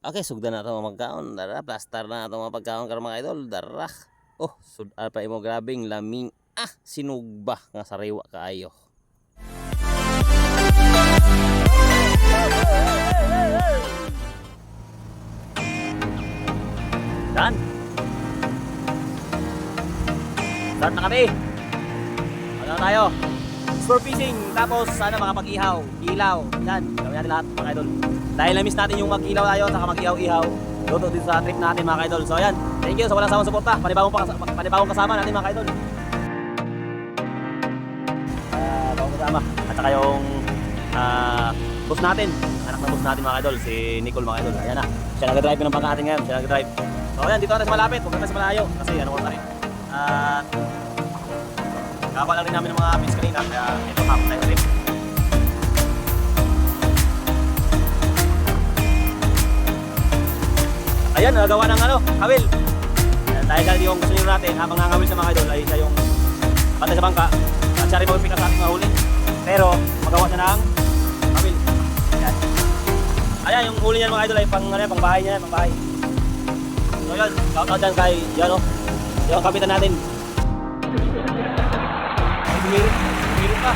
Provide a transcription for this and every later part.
Okay, sugdan na ito mga pagkaon. Dara, plaster na ito mga pagkaon karon mga idol. Dara. Oh, sud ah, pa imo grabing laming ah sinugba nga sariwa kaayo. Dan. Start na kami. Ano tayo? Sport fishing, tapos sana mga pag-ihaw, ilaw, yan, gawin natin lahat mga idol. Dahil na-miss natin yung mag-ilaw tayo, saka mag-ihaw-ihaw, luto din sa trip natin mga idol. So yan, thank you sa walang sawang suporta, panibagong, pa, panibagong kasama natin mga idol. Ah, bagong kasama, at saka yung ah, boss natin, anak na boss natin mga idol, si Nicole mga idol. Ayan na, siya nag-drive ng pangkatin ngayon, siya nag-drive. So yan, dito natin sa malapit, huwag natin sa malayo, kasi ano ko rin. At Kakakuha lang rin namin ng mga bits kanina, kaya ito hapon tayo trip. Ayan, nagawa ng ano, kawil. Ayan, dahil dahil yung gusto natin, habang nangawil sa mga idol, ay siya yung bantay sa bangka. At siya rin mag-pick sa ating mahuli. Pero, magawa siya ng kawil. Ayan. Ayan, yung huli niya mga idol ay pang, ano, pang bahay niya, pang bahay. So yun, shout out dyan kay, yan o, yung kapitan natin. Bumirit. Bumirit pa.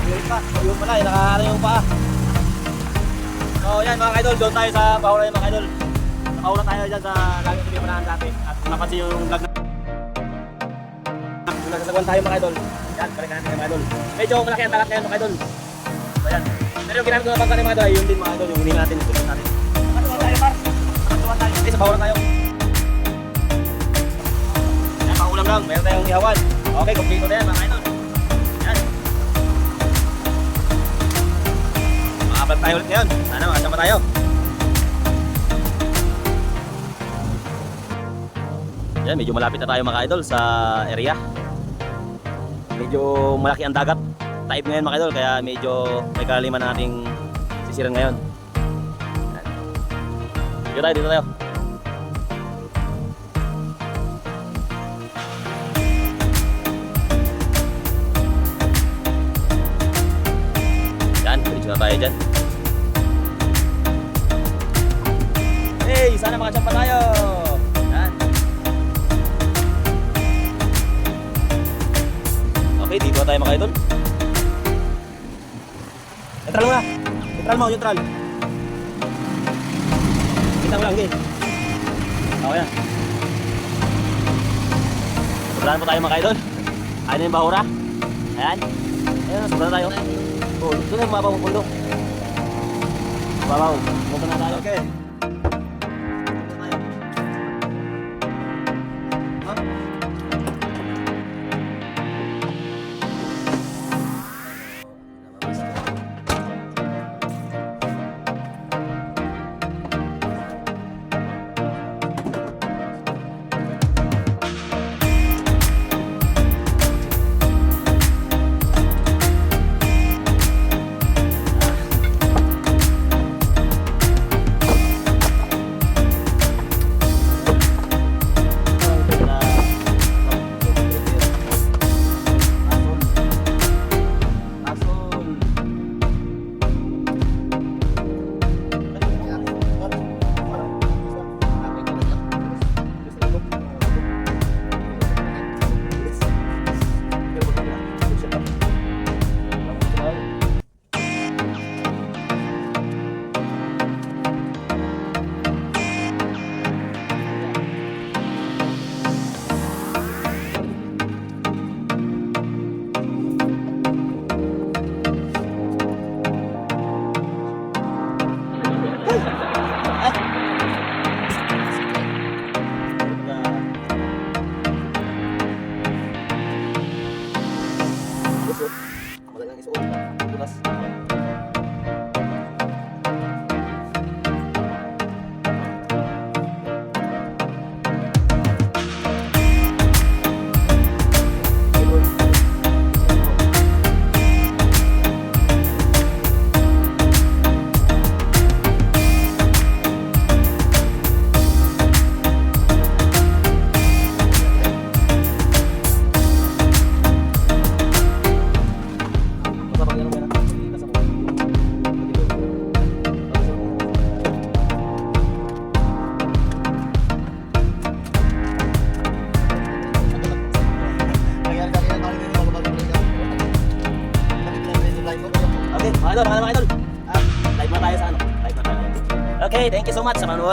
Bumirit pa. So, yun pala, eh, nakaano yung paa. So, yan mga idol, doon tayo sa Bahura mga idol. Nakauna tayo dyan sa laging sabi manahan dati. At napansin yung vlog na... Yung nagsasagwan tayo mga idol. Yan, balikan natin mga idol. Medyo malaki ang takat ngayon mga idol. So, yan. Pero yung ginamit ko na pagka mga idol, yun din mga idol, yung huli natin, tulis natin. Nakatuwa tayo, par. Nakatuwa tayo. Hindi, sa Bahura tayo. Yan, pangulam lang. Meron tayong ihawan. Okay, kompleto na yan mga idol. Makapalag tayo ulit ngayon. Sana makasama tayo. Yan, medyo malapit na tayo mga idol sa area. Medyo malaki ang dagat. Type ngayon mga idol, kaya medyo may kalaliman na ating sisiran ngayon. Yan. Dito tayo, dito tayo. Sana makachamba tayo! Yan. Okay, dito tayo mga idol. Neutral mo na. Neutral mo, neutral. Kita mo lang, okay. Okay yan. Sobrahan po tayo mga idol. Ayun na yung bahura. Ayan. Ayan, sobrahan tayo. Oh, doon ang mabaw pundo. Mabaw. Punta na tayo. Okay,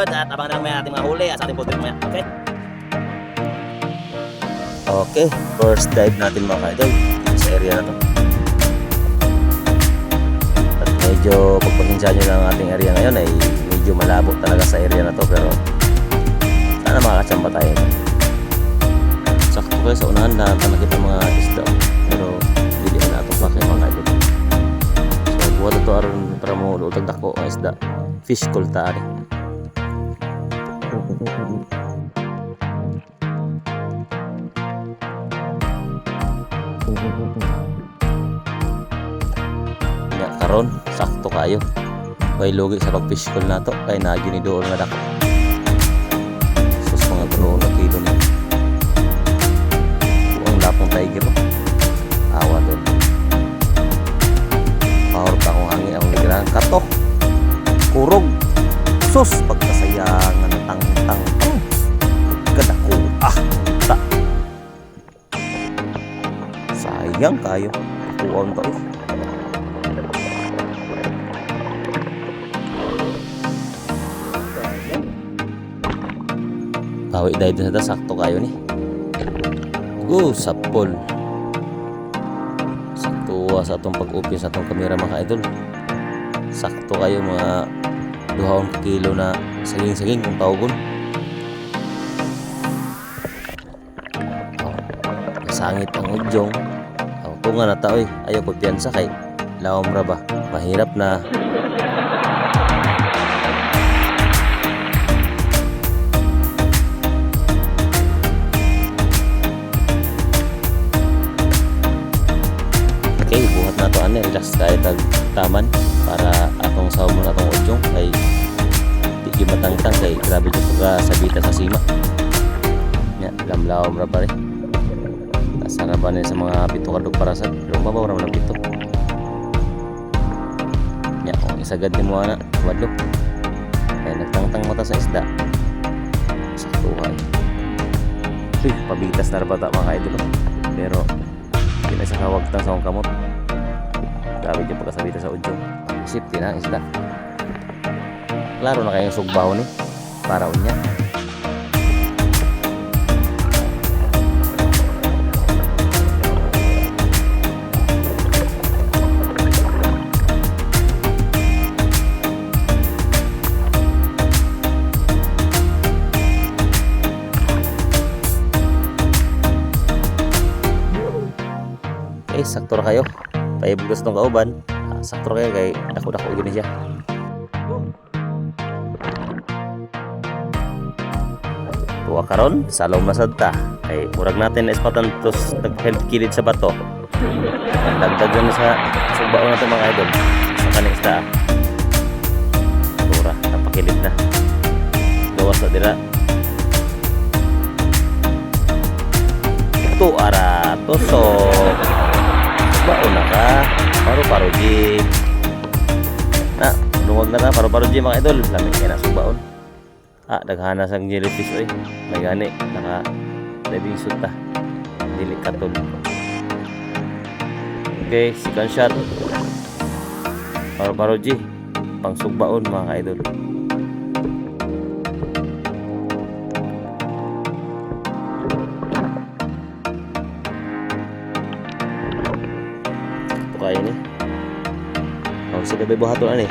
manood at abangan na lang may ating mga huli at sa ating food mamaya. Okay? Okay, first dive natin mga ka-idol sa area na to. At medyo pagpasensya nyo ang ating area ngayon ay medyo malabo talaga sa area na to pero sana makakatsamba tayo. Sakto kayo sa unahan na nakita mga isda pero hindi na ito pa kayo mga ka-idol. So buhat ito aron para mo utag dako ang isda. Fish call Nga karon sakto kayo. Way lugi sa pag-fish call nato kay nagyo ni dool nga dako. Sus mga tulo na kilo ni. Ang lapong tiger. oh. Awa doon. Power pa akong hangin ang ligran kato. Kurog. Sus pagkasayangan tang tang tang. Kadako ah. Ta. Sayang kayo. Kuwan to. eh. Bawi dahil sa ta, sakto kayo ni. Go, sapol. Sakto ah, sa atong pag-upin sa atong kamera mga idol. Sakto kayo mga duhaon kilo na saging-saging kung tawgon. Nasangit ang udyong. Ang tunga na taoy, ayaw ko piyansa kay lawom ra ba. Mahirap na Okay, buhat na to ani relax kahit tag taman para atong sa mo atong udyong kay di matangtang kay grabe jud pag sabita sa sima. Nya, lamlawom ra pare. Kasarapan sa mga pito kadog para sa pero mabaw ra man ang pito. Nya, kung isagad ni mo ana, wadlo. Kaya nagtangtang mata sa isda. Sa tuhay. Uy, pabitas na bata mga idol. oh. Pero hindi na sa kawagtang sa akong kamot. Grabe yung pagkasabita sa udyong. Safety na isda. Klaro na kayong sugbaw ni. Para unya. Okay, sakto ra kayo. Kaya bugas ng kauban. Ah, sakto ra kayo kay dako-dako yun siya. Tuwa karon, salaw na sad ta. Kay murag natin na ispatan tos nag-health kilid sa bato. Dagdag na sa subaon nato mga idol. Sa kaning isda. Tura, napakilid na. Gawas na dira. Ito ara. Baon na ka. Paro-paro G. Na, luwag na ta. Paro-paro G mga idol. Lamig kaya na subaon. Ah, daghana sang jellyfish oy. May gani. Naka diving suit ta. Dili katon. Okay, second shot. Paro-paro G. Pang sugbaon mga idol. Sila bay buhaton ani.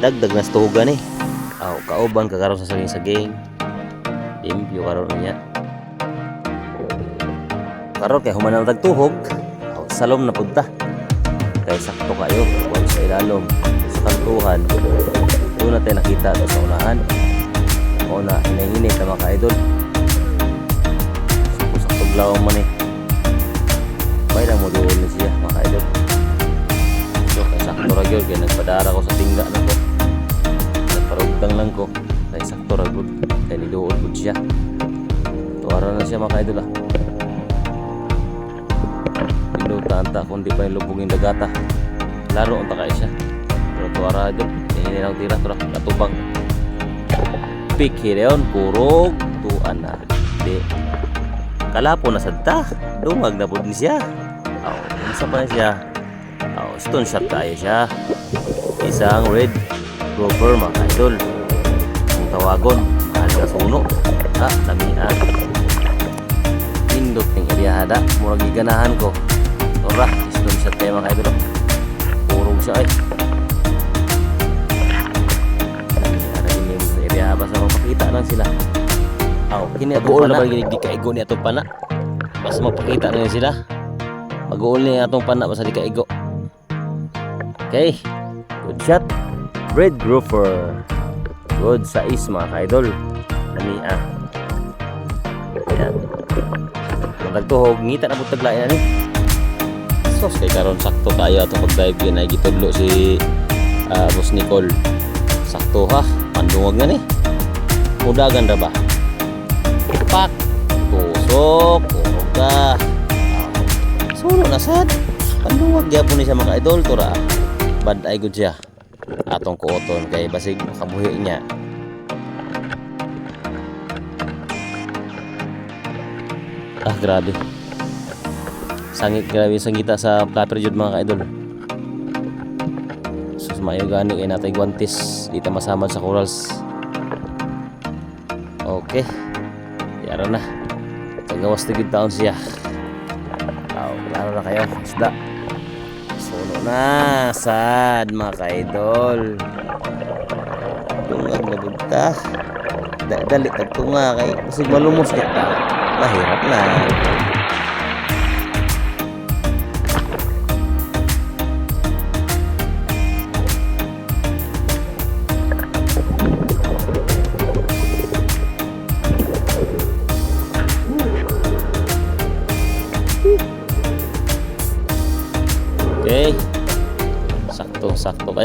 Dagdag na stuga ni. Aw, kauban kakaroon sa saging saging. Limpyo karon niya. Karon kay human ang tagtuhog. Aw, salom na punta. Kay sakto kayo. Huwag sa ilalom. Sa kantuhan. Doon natin nakita sa unahan. O na, hinay-hinay na mga ka-idol. Sakto lawang man eh. May lang mo doon siya mga ka-idol. Sakto ra gyud kay nagpadara ko sa tingga na ko. Nagparugtang lang ko. Kay sakto ra gyud kay niduol gud siya. Tuwara na siya mga ka-idol ah. Pinuta anta kung di pa yung dagata. Laro unta kay siya. Pero tuwara gyud. Hihinin ang tira tura katubang. Pick hireon kurog tuan na. Di. Kalapo na sadta. Dumag na pud ni siya. Aw, isa pa siya. Stone shot tayo siya. Isang red grouper mga idol. tawagon mahal nga suno ah lamian pindot ning eriyahada murag giganahan ko ora isdom sa tema kay idol purog siya na sa area basta mapakita lang sila Aw, kini ato na ba gini di kaigo ni atong pana basta mapakita na yun sila mag-uul ni atong pana basta di kaigo okay. Good shot. Red Grouper good size mga ka-idol. Lamia yan. Magagtuhog. Ngita na butag lain ani sos kay karon sakto kayo ato pag dive yun. Ay gitudlo si ah, Boss Nicole. Sakto ha? Pandungog nga ni. Mudagan ra ba? Pak. Tusok. Urog ka. Sulo na sad. Pandungog. Gyapon ni siya mga idol tura bad ay good siya atong kuoton kay basig makabuhi niya ah grabe sangit grabe sangita sa flapper jud mga ka-idol sus mayo gani kay natay guantes di ta masama sa corals okay yara na tagawas tigid taon siya klaro na kayo isda suno na. Sad mga ka-idol. Tungag na bunta Da- dali tagtunga kay basig malumos ta mahirap na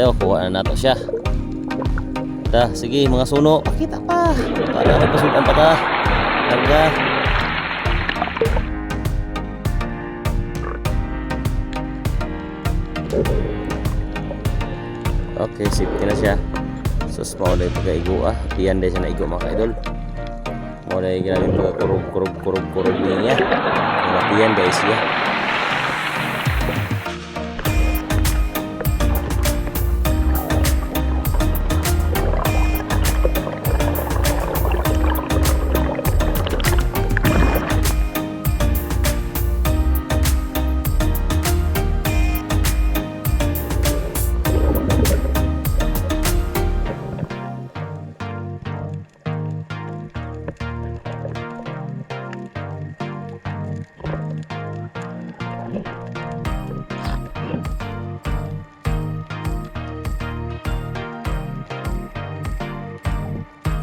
kayo. Kuha na nato siya. Ta, sige mga suno. Pakita pa. Para magpasukan pa ta. Larga. Okay, safety na siya. Sus, maulay pagkaigo ah. Iyan din siya na igo mga ka-idol. Maulay ginamit pagkakurog, kurog, kurog, kurog niya. Matiyan guys siya.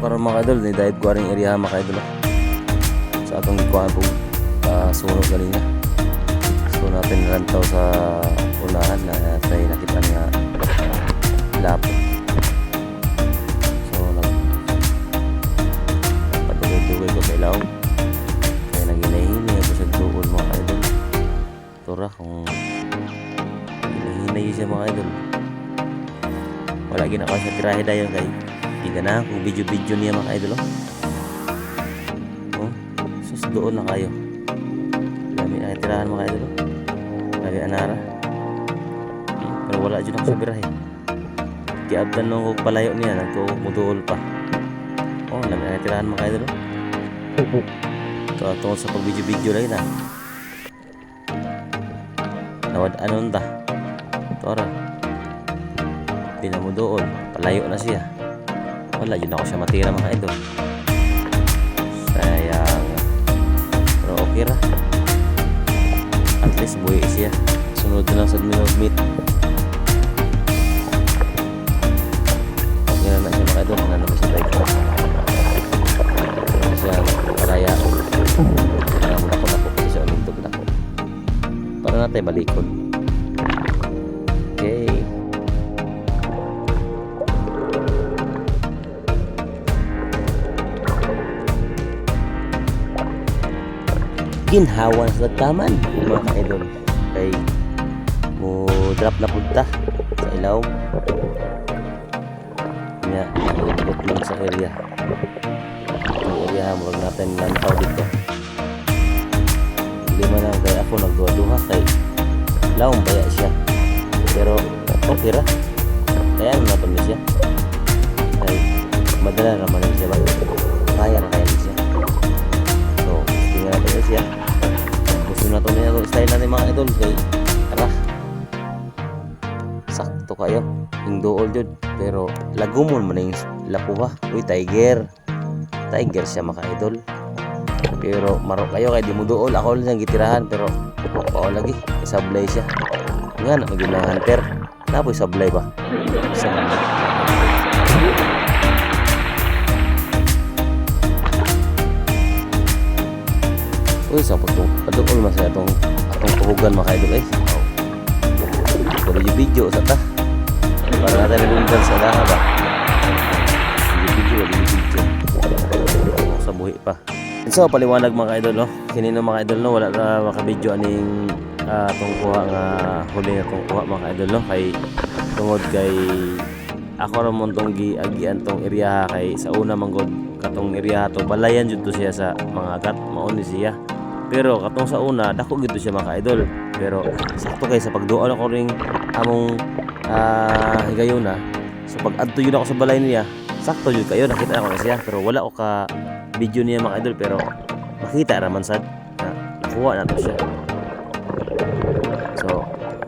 Para mga idol ni dive ko ring area mga idol ah. sa atong gikuhan po uh, sunod kanina so natin rantaw sa unahan na tayo nakita nga lapo. So nag patugay-tugay ko sa ilaw. Kaya naginahinay ako sa duol mga idol. Tura kung hinahinay siya mga idol. Wala ginakaw sa tirahe dayon kay hindi ka na kung video-video niya mga idol oh. oh sus doon na kayo. Dami na tirahan mga idol oh. dami anara. Hmm, pero wala dyan ako sa birahe. Kiabdan nung palayo niya nagkumuduol pa. Oh dami na tirahan mga idol oh. so tungkol sa pag video-video lang na nawad anon ta tora pinamudool palayo na siya wala yun ako siya matira mga idol. Sayang pero okay ra. At least buhay siya sunod na lang sa minog meat okay na na siya mga idol. Nga naman siya tayo ano siya paraya. Para mo nako nako kasi siya umintog nako para natin balikon ginhawan sa lagtaman mga kaidol. Kay mo drop na punta sa ilaw. Nya ikot lang sa area. Ang area mo natin lang tao dito lima na kaya ako nagduha-duha kay laong baya siya. Pero okay ra. Kaya na natin siya. Kay madala naman siya ba kaya na kaya siya. So tingnan natin siya yun na ito ano, na yung style natin mga idol. Kay tara. Sakto kayo. Yung dool yun. Pero lagumon man yung lapuha uy tiger. Tiger siya mga idol. Pero marok kayo kay di mo dool ako lang gitirahan pero oo lagi. Sablay siya. Nga na maging ng hunter. Tapos sablay ba? So, Uy, sa puto paduol mas atong atong tuhugan mga idol ay. Pero yung video sa ta. Para natin nagundal sa laha ba. Yung video, yung video. Sa buhi pa. So, paliwanag mga idol, no? Kinino mga idol, no? Wala na makabidyo aning uh, tong kuha nga huli nga tong kuha mga idol, no? Kay tungod kay ako ramon tong giagian tong area kay sa una manggod katong area to balayan jud to siya sa mga gat mao ni siya pero katong sa una dako gid to siya mga idol pero sakto kay sa pagduol ako ring among ah higayuna so pag adto yun ako sa balay niya sakto yun kayo nakita ako na siya. Pero wala ko ka video niya mga idol pero makita raman sad na nakuha na to siya. So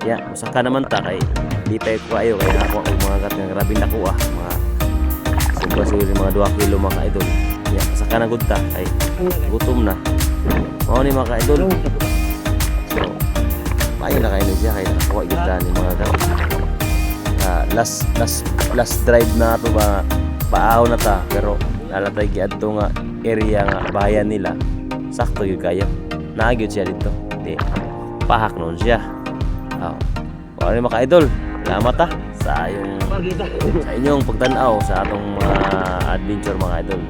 yeah musaka naman ta kay di pa ko kayo kaya ako ang mga gat nga grabe nakuha mga siguro siguro mga 2 kilo mga idol yeah saka na gud ta kay gutom na mao ni mga idol so maayo na kayo siya kaya nakakuha ta ni mga gat Ah, last last last drive na to ba paaw na ta. Pero nalatay giadto nga area nga bahayan nila. Sakto yun kayo. Naagyo siya dito. Di pahak noon siya. Oh. Wala ni mga idol salamat ta sa yung sa inyong pagtanaw sa atong mga adventure mga idol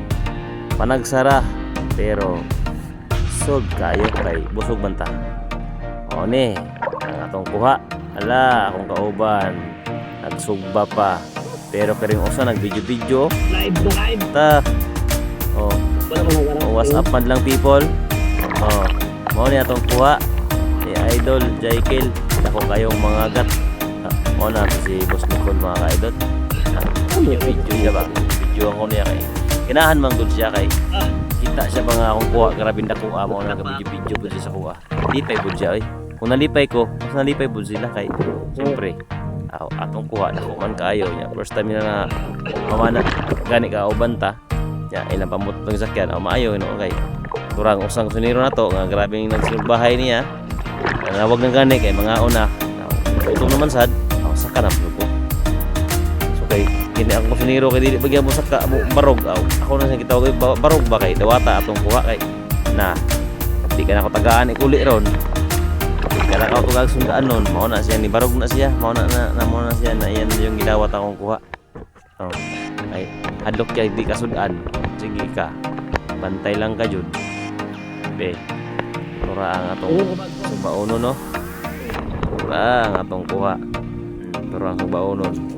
panagsara pero solve kayo kay busog man ta. O ni ang atong kuha. Ala akong kauban. Nagsugba pa. Pero karing usa nag video video Live. Live. ta. Oh Wala mo nang o WhatsApp man lang people. Oh mao ni atong kuha. Ni idol Jaikil ako kayong mga gat mao na si Boss Nicole mga ka-idol. Ah, video siya ba? Video ako niya kay. Kinahan man gud siya kay. Ah. Kita siya mga akong kuha. Grabe na kuha mo na video video gud siya sa kuha. Lipay gud siya oy. Kung nalipay ko mas nalipay gud sila kay siyempre aw atong kuha na man kaayo niya first time na na mamana gani ka uban ta ya ilang pamut ng sakyan aw maayo no kay turang usang suniro na to nga grabe yung nagsulbahay niya. Nawag ng gani kay mga una. Utong naman sad aw saka na po kini ang suniro kay dili bagya mo saka mo barog. Aw ako na sa gitawag ba- barog ba kay dawata atong kuha kay na di ka na ko tagaan ikuli ron. Kaya ako tugag sundaan mao na siya ni barog na siya. Mao na na, na mao na siya na yan yung gidawat akong kuha. Oh ay hadlok kay di kasudan sige ka bantay lang ka jud be tura ang atong subauno no? Tura ang atong kuha. Hmm, tura ang subauno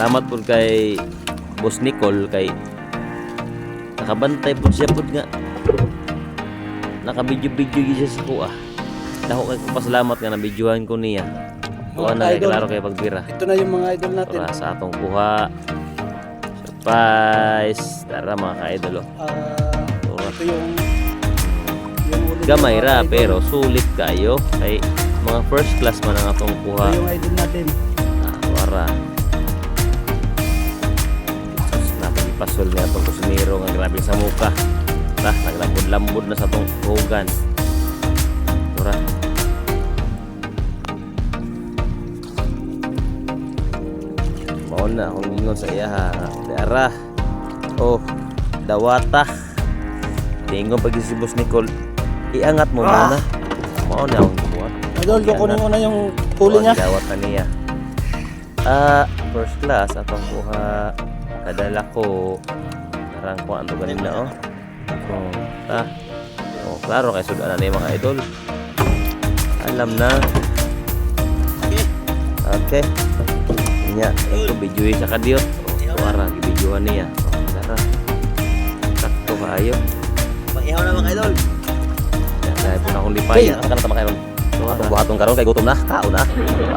salamat po kay Boss Nicole kay nakabantay po siya po nga. Nakabidyo-bidyo siya sa kuha. Dako kay pasalamat nga nabidyohan ko niya. Kuha na kay klaro kay pagbira Ito na yung mga idol natin. para sa atong kuha. Surprise! Tara mga ka-idol oh. Tura. ito yung yung gamay ra pero sulit kayo. Kay mga first class man ang atong kuha. Ito yung idol natin. ah, wara napagipasol niya itong kusinero nga grabe sa muka ta naglambod-lambod na sa itong hugan tura mao na akong ingon sa iya ha Ara. oh dawata tingong pag si Boss Nicole iangat mo Ah! muna mao na akong buhat Idol, Yan kukunin na. ko na yung huli niya. Dawat na niya. Ah, first class atong kuha kadala ko karang ko ano ganin na oh. So, ta. Oh, klaro kay sudan na ni mga idol. Alam na. Okay. Nya, ito video sa kadiot. Oh, kuara gibidyohan niya. Oh, tara. Sakto kaayo. Pag-ihaw na mga idol. Dahil po na akong lipayan. Ang kanata makaroon. So, atong buhaton karon kay gutom na, kaon na.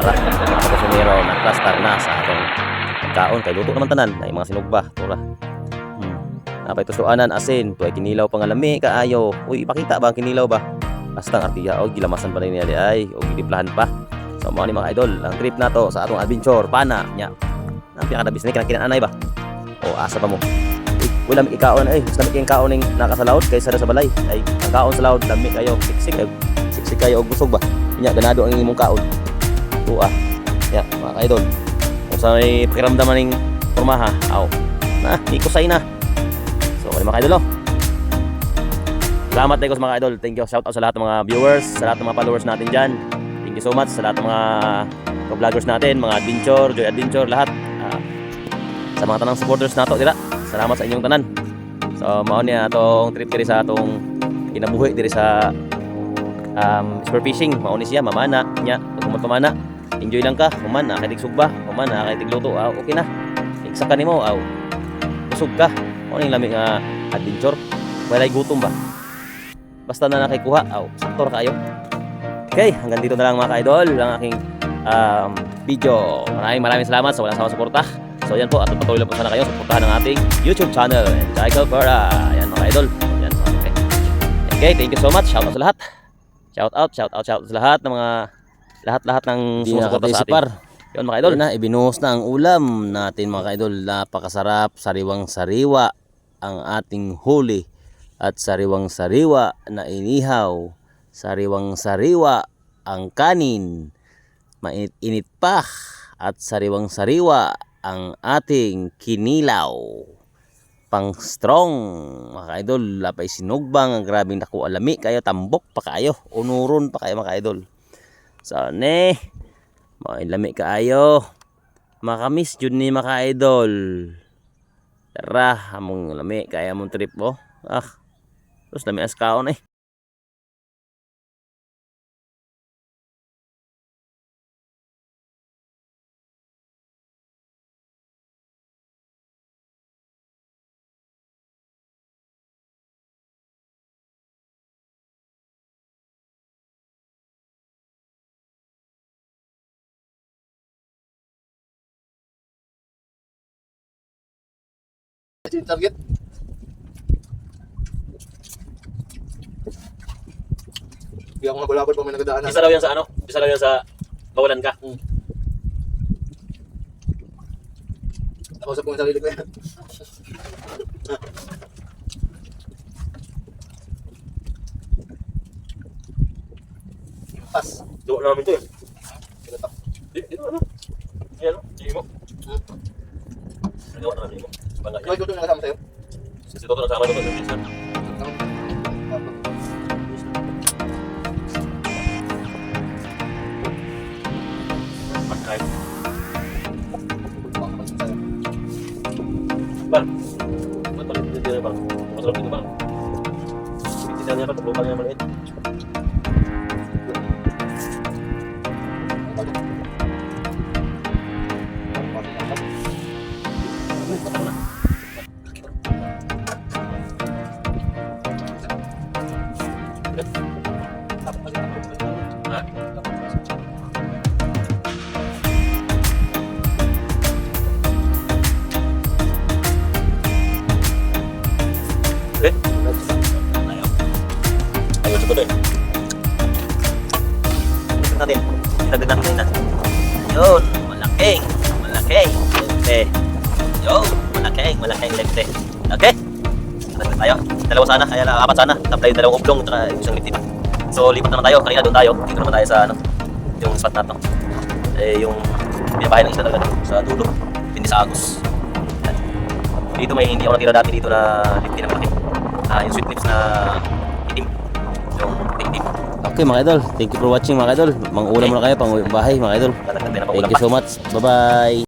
Para ako sumiro na cluster na sa atong kaon kay luto naman tanan ay mga sinugba, tura. Hmm. Napay tusuanan asin, tuay kinilaw pang alami kaayo. Uy, ipakita ba ang kinilaw ba? Basta ang artiya o gilamasan pa rin niya di ay o gidiplahan pa. So, mga ni mga idol, ang trip na to sa atong adventure, pana, nya. Ang pinakadabis ni kinang anay ba? O, asa pa mo? Wala mi ikaon ay, lamig kayong kaon ning nakasalawod kaysa sa balay. Ay, kaon sa lawod, lami kayo, siksik kayo, siksik kayo og busog ba? Nya, ganado ang imong kaon. Tuwa. Ya, mga idol. Sa may pakiramdaman ning pormaha, aw. Na, ikusay na. So, mga mga idol, oh. Salamat tayo sa mga idol. Thank you. Shout out sa lahat ng mga viewers, sa lahat ng mga followers natin dyan. Thank you so much sa lahat ng mga vloggers natin, mga adventure, joy adventure, lahat. Ah, sa mga tanang supporters nato dira. Salamat sa inyong tanan. So, mao niya atong trip diri sa atong kinabuhi diri sa um, sport fishing. Mao ni siya, mamana nya. Kung mamana, enjoy lang ka. Mamana, kay tigsugba. Mamana, kay tigluto. Ah, okay na. Iksa ka nimo, aw. Busog ka. Mao ni lami nga adventure. Walay gutom ba? Basta na nakikuha, aw, saktor kayo. Okay, hanggang dito na lang mga ka-idol ang aking um, video. Maraming maraming salamat sa walang sawang suporta. So yan po, at patuloy lang po sana kayo suportahan ng ating YouTube channel. Michael Pera. Yan mga idol. Yan, okay. Okay, thank you so much. Shout out sa lahat. Shout out, shout out, shout out sa lahat ng mga lahat-lahat ng sumusuporta sa atin. Yun mga idol. na, ibinuhos na ang ulam natin mga ka-idol. Napakasarap, sariwang-sariwa ang ating huli at sariwang-sariwa na inihaw, sariwang-sariwa ang kanin, mainit-init pa at sariwang-sariwa ang ating kinilaw. Pang strong, mga idol, lapay sinugbang, ang grabing naku alami kayo, tambok pa kayo, unuron pa kayo mga idol. So, ne, mga lami kayo, makamis jud ni mga idol. Tara, among lami, kaya among trip mo. Ah, terus lami as kaon eh. Ito yung target. Hindi ako mabalabal pa may nagadaanan. Isa daw yan sa ano? Isa daw yan sa bawalan ka. Nakausap ko yung sarili ko yan. Impas. Duwa na namin to eh. Pinatak. Di- Dito ano? Sige mo. Duwa na namin mo. Bangga Ikaw ito yung nakasama sa'yo? Si Toto nagsama dito sa Dalawa sana. Kaya lang, apat sana. Tapos yung dalawang oblong. Tsaka isang litin. So, lipat naman tayo. Kanina doon tayo. Dito naman tayo sa ano. Yung spot na to. Eh, yung binabahay ng isla talaga. Sa dulo. Hindi sa Agus. Yan. Dito may hindi ako natira dati dito na lipti na malaki. Ah, yung sweet lips na itim. Yung itim. Okay mga idol, thank you for watching mga idol. Mangulam muna kayo pang bahay mga idol. Thank you so much. Bye-bye.